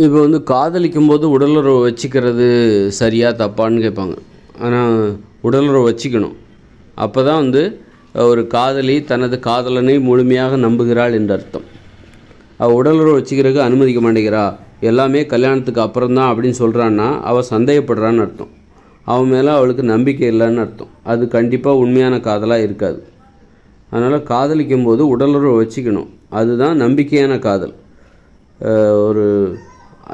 இப்போ வந்து காதலிக்கும் போது உடலுறவு வச்சுக்கிறது சரியா தப்பான்னு கேட்பாங்க. ஆனால் உடலுறவு வச்சுக்கணும். அப்போ தான் வந்து ஒரு காதலி தனது காதலனை முழுமையாக நம்புகிறாள் என்று அர்த்தம். அவள் உடலுறவு வச்சுக்கிறதுக்கு அனுமதிக்க மாட்டேங்கிறா. எல்லாமே கல்யாணத்துக்கு அப்புறம் தான் அப்படின்னு சொல்கிறான்னா அவள் சந்தேகப்படுறான்னு அர்த்தம். அவன் மேலே அவளுக்கு நம்பிக்கை இல்லைன்னு அர்த்தம். அது கண்டிப்பாக உண்மையான காதலாக இருக்காது. அதனால் காதலிக்கும் போது உடலுறவு வச்சுக்கணும். அதுதான் நம்பிக்கையான காதல். ஒரு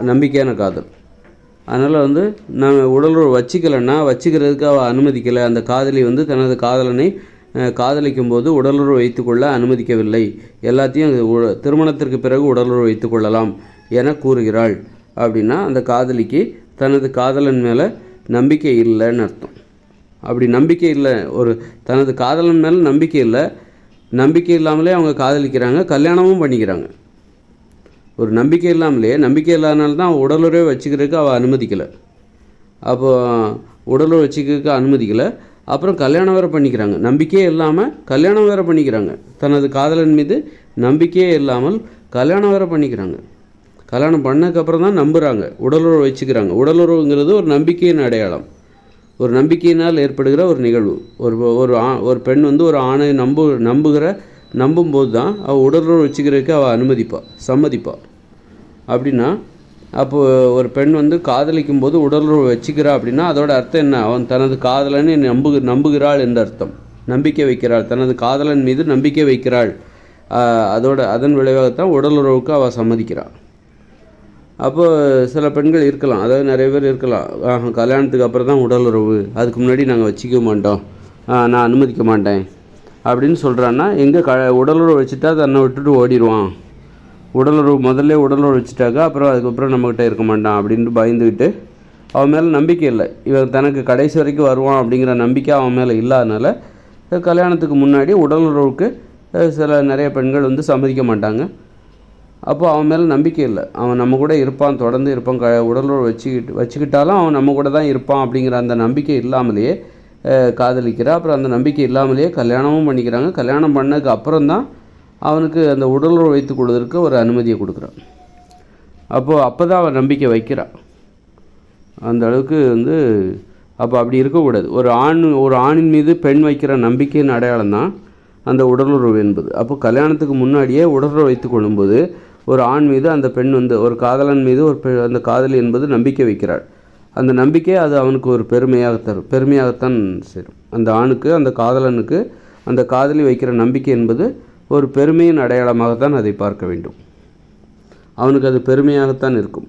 நம்பிக்கையான காதல். அதனால் வந்து நான் உடலுறவு வச்சுக்கலைன்னா வச்சுக்கிறதுக்கு அவள் அனுமதிக்கலை. அந்த காதலி வந்து தனது காதலனை காதலிக்கும் போது உடலுறவு வைத்துக்கொள்ள அனுமதிக்கவில்லை. எல்லாத்தையும் உ- திருமணத்திற்கு பிறகு உடலுறவு வைத்துக்கொள்ளலாம் என கூறுகிறாள். அப்படின்னா அந்த காதலிக்கு தனது காதலன் மேலே நம்பிக்கை இல்லைன்னு அர்த்தம். அப்படி நம்பிக்கை இல்லை ஒரு தனது காதலன் மேலே நம்பிக்கை இல்லை நம்பிக்கை இல்லாமலே அவங்க காதலிக்கிறாங்க கல்யாணமும் பண்ணிக்கிறாங்க. ஒரு நம்பிக்கை இல்லாமலே நம்பிக்கை இல்லாதனால தான் உடலுறவை வச்சுக்கிறதுக்கு அவள் அனுமதிக்கலை. அப்போ உடலுறவு வச்சுக்கிறதுக்கு அனுமதிக்கலை. அப்புறம் கல்யாணம் வேறு பண்ணிக்கிறாங்க. நம்பிக்கையே இல்லாமல் கல்யாணம் வேறு பண்ணிக்கிறாங்க. தனது காதலன் மீது நம்பிக்கையே இல்லாமல் கல்யாணம் வேறு பண்ணிக்கிறாங்க. கல்யாணம் பண்ணதுக்கப்புறம் தான் நம்புகிறாங்க உடலுறவு வச்சுக்கிறாங்க. உடலுறவுங்கிறது ஒரு நம்பிக்கையின் அடையாளம். ஒரு நம்பிக்கையினால் ஏற்படுகிற ஒரு நிகழ்வு. ஒரு ஒரு ஆ ஒரு பெண் வந்து ஒரு ஆணை நம்பு நம்புகிற நம்பும்போது தான் அவள் உடலுறவு வச்சுக்கிறதுக்கு அவள் அனுமதிப்பாள் சம்மதிப்பாள் அப்படின்னா அப்போது ஒரு பெண் வந்து காதலிக்கும் போது உடலுறவு வச்சுக்கிறா அப்படின்னா அதோட அர்த்தம் என்ன? அவன் தனது காதலனை நம்பு நம்புகிறாள் என்ற அர்த்தம். நம்பிக்கை வைக்கிறாள். தனது காதலன் மீது நம்பிக்கை வைக்கிறாள். அதோட அதன் விளைவாகத்தான் உடலுறவுக்கு அவள் சம்மதிக்கிறாள் அப்போது சில பெண்கள் இருக்கலாம். அதாவது நிறைய பேர் இருக்கலாம். கல்யாணத்துக்கு அப்புறம் தான் உடலுறவு. அதுக்கு முன்னாடி நாங்கள் வச்சுக்க மாட்டோம். நான் அனுமதிக்க மாட்டேன். அப்படின்னு சொல்கிறான்னா எங்கே க உடலுறவு வச்சுட்டா தன்னை விட்டுட்டு ஓடிடுவான். உடலுறவு முதல்ல உடலுறவு வச்சுட்டாக்கா அப்புறம் அதுக்கப்புறம் நம்மக்கிட்ட இருக்க மாட்டான் அப்படின்ட்டு பயந்துக்கிட்டு அவன் மேலே நம்பிக்கை இல்லை. இவன் தனக்கு கடைசி வரைக்கும் வருவான் அப்படிங்கிற நம்பிக்கை அவன் மேலே இல்லாதனால கல்யாணத்துக்கு முன்னாடி உடலுறவுக்கு சில நிறைய பெண்கள் வந்து சம்மதிக்க மாட்டாங்க. அப்போ அவன் மேலே நம்பிக்கை இல்லை. அவன் நம்ம கூட இருப்பான் தொடர்ந்து இருப்பான் க உடலுறவு வச்சுக்கிட்டு வச்சுக்கிட்டாலும் அவன் நம்ம கூட தான் இருப்பான் அப்படிங்கிற அந்த நம்பிக்கை இல்லாமலேயே காதலிக்கிறா. அப்புறம் அந்த நம்பிக்கை இல்லாமலேயே கல்யாணமும் பண்ணிக்கிறாங்க. கல்யாணம் பண்ணதுக்கு அப்புறம் தான் அவனுக்கு அந்த உடலுறவு வைத்துக் கொள்வதற்கு ஒரு அனுமதியை கொடுக்குறான். அப்போது அப்போ தான் அவன் நம்பிக்கை வைக்கிறான் அந்த அளவுக்கு வந்து அப்போ அப்படி இருக்கக்கூடாது. ஒரு ஆண் ஒரு ஆணின் மீது பெண் வைக்கிற நம்பிக்கையின் அடையாளம் தான் அந்த உடலுறவு என்பது. அப்போ கல்யாணத்துக்கு முன்னாடியே உடலுறவு வைத்து கொள்ளும்போது ஒரு ஆண் மீது அந்த பெண் வந்து ஒரு காதலன் மீது ஒரு அந்த காதலி என்பது நம்பிக்கை வைக்கிறாள். அந்த நம்பிக்கை அது அவனுக்கு ஒரு பெருமையாக தரும். பெருமையாகத்தான் சேரும். அந்த ஆணுக்கு அந்த காதலனுக்கு அந்த காதலி வைக்கிற நம்பிக்கை என்பது ஒரு பெருமையின் அடையாளமாகத்தான் அதை பார்க்க வேண்டும். அவனுக்கு அது பெருமையாகத்தான் இருக்கும்.